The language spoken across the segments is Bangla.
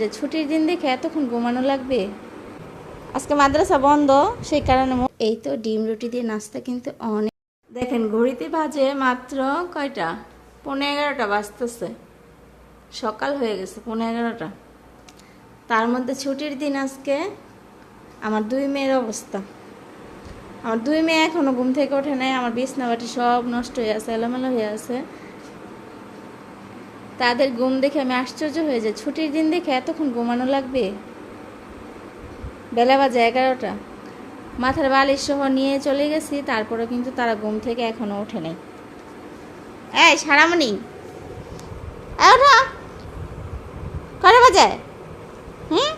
যে ছুটির দিন দেখে এতক্ষণ ঘুমানো লাগবে? আজকে মাদ্রাসা বন্ধ, সেই কারণে এই তো ডিম রুটি দিয়ে নাস্তা কিন্তু অনেক দেখেন, ঘড়িতে বাজে মাত্র কয়টা? পনেরো এগারোটা বাজতেছে। সকাল হয়ে গেছে পনেরো এগারোটা। তার মধ্যে ছুটির দিন আজকে আমার দুই মেয়ের অবস্থা। আমার দুই মেয়ে এখনও ঘুম থেকে ওঠে নাই, আমার বিছনা বাটি সব নষ্ট হয়ে আছে, এলোমেলো হয়ে আছে। তাদের ঘুম দেখে আমি আশ্চর্য হয়ে যাই। ছুটির দিন দেখে এতক্ষণ ঘুমানো লাগবে? বেলা বাজে এগারোটা। মাথার বালিশ সহ নিয়ে চলে গেছি তারপরে কিন্তু তারা ঘুম থেকে এখনও ওঠে নাই। এই, সারামণি! কটা বাজে? হুম?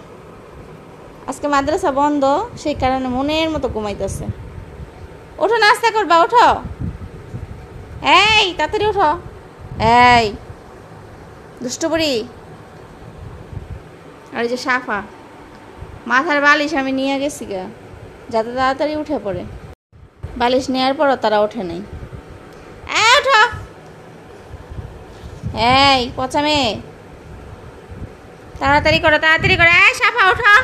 আজকে মাদ্রাসা বন্ধ, সেই কারণে মনের মতো ঘুমাইতেছে। ওঠো, নাস্তা করবা, ওঠো! এই, তাড়াতাড়ি ওঠো। এই দুষ্টপুরি? আর এই যে সাফা, মাথার বালিশ আমি নিয়ে গেছি গা, যাতে তাড়াতাড়ি উঠে পড়ে। বালিশ নেওয়ার পরও তারা ওঠে নাই। এই পচা মেয়ে। তাড়াতাড়ি করো তাড়াতাড়ি করো। এই সাফা, ওঠো!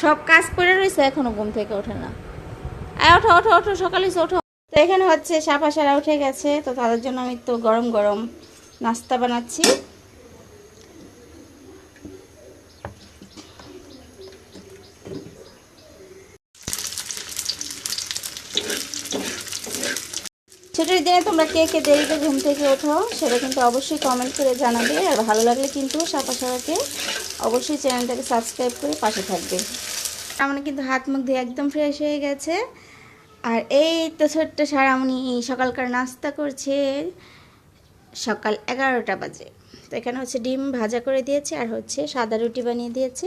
সব কাজ করে রয়েছে এখনও ঘুম থেকে ওঠে না। এই ওঠো ওঠো ওঠো, সকালে ওঠো। তো এখানে হচ্ছে সাফা সারা উঠে গেছে, তো তাদের জন্য আমি তো গরম গরম নাস্তা বানাচ্ছি। ছুটির দিনে তোমরা কে কে দেরিতে ঘুম থেকে ওঠো সেটা কিন্তু অবশ্যই কমেন্ট করে জানাবে, আর ভালো লাগলে কিন্তু সাপা সারাকে অবশ্যই চ্যানেলটাকে সাবস্ক্রাইব করে পাশে থাকবে। আমার কিন্তু হাত মুখ দিয়ে একদম ফ্রেশ হয়ে গেছে। আর এই তো ছোট্ট সারামণি সকালকার নাস্তা করছে সকাল এগারোটা বাজে। তো এখানে হচ্ছে ডিম ভাজা করে দিয়েছে, আর হচ্ছে সাদা রুটি বানিয়ে দিয়েছি।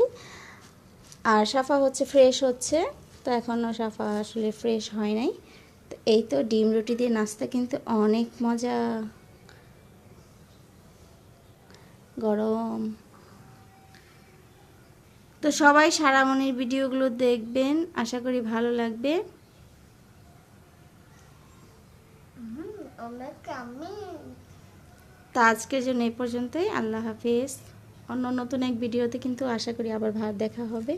আর সাফা হচ্ছে ফ্রেশ হচ্ছে, তো এখনও সাফা আসলে ফ্রেশ হয় নাই। তো এই তো ডিম রুটি দিয়ে নাস্তা কিন্তু অনেক মজা। গরম। তো সবাই সারামণির ভিডিওগুলো দেখবেন, আশা করি ভালো লাগবে। তো আজকের জন্য এই পর্যন্তই। আল্লাহ হাফিজ। অন্য নতুন এক ভিডিওতে কিন্তু আশা করি আবার ভাত দেখা হবে।